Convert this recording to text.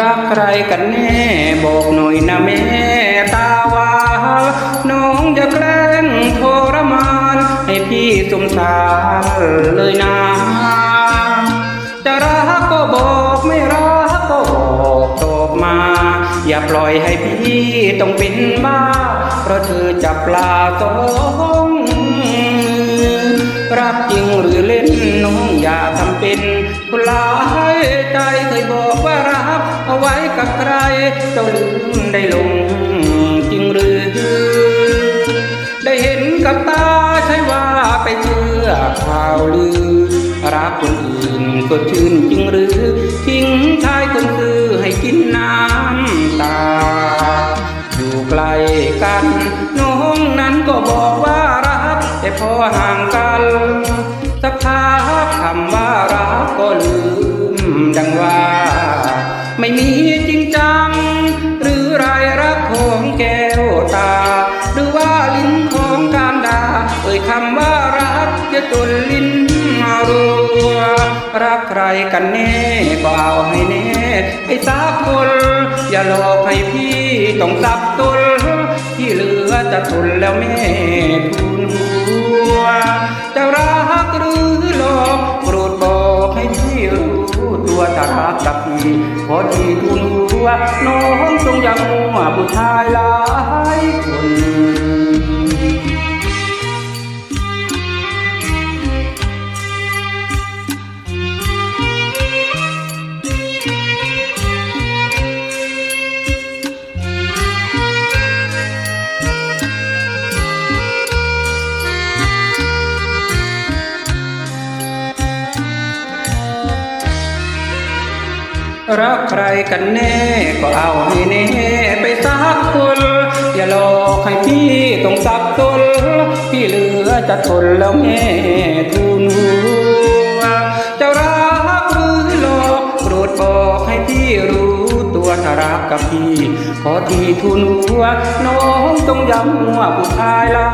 รักใครกันแน่บอกหน่อยนะแม่ตาวาน้องจะแกล้งทรมาน ให้พี่สงสารเลยนะ จะรักก็บอกไม่รักก็บอกตอบมา อย่าปล่อยให้พี่ต้องเป็นบ้า เพราะเธอจับปลาสองรักจริงหรือเล่นน้องอย่าทำเป็นผู้ลายใจเคยบอกว่า กับใครเจ้าลืมได้ลงจริงหรือ ได้เห็นกับตาใช่ว่าไปเชื่อข่าวลือ รักคนอื่นก็ชื่นจริงหรือ ทิ้งชายคนซื้อให้กินน้ำตา อยู่ไกลกันน้องนั้นก็บอกว่ารักแต่พอห่างกันสักพักคำว่า จริงจัง หรือรายรักของแก้วตา หรือว่าลิ้นของการดาเอ่ยคำว่ารักจะจนลิ้นรัวรักใครกันแน่ก็เอาให้แน่ให้สาคนอย่าหลอกให้พี่ต้องสับสนที่เหลือจะทนแล้วแม่ทุนหัวจะรักหรือหลอกโปรดบอกให้พี่รู้ตัวถ้ารักกับพี่พอที่ทุนหัว น้องจงอยังมัวผู้ชายหลายคน รักใครกันแน่ก็เอาให้แน่ไปสักคนอย่าหลอกให้พี่ต้องสับสนพี่เหลือจะทนแล้วแม่ทุนหัวจะรักหรือหลอกโปรดบอกให้พี่รู้ตัวถ้ารักกับพี่ขอที่ทุนหัวน้องต้องย้ำว่าผู้ชายลา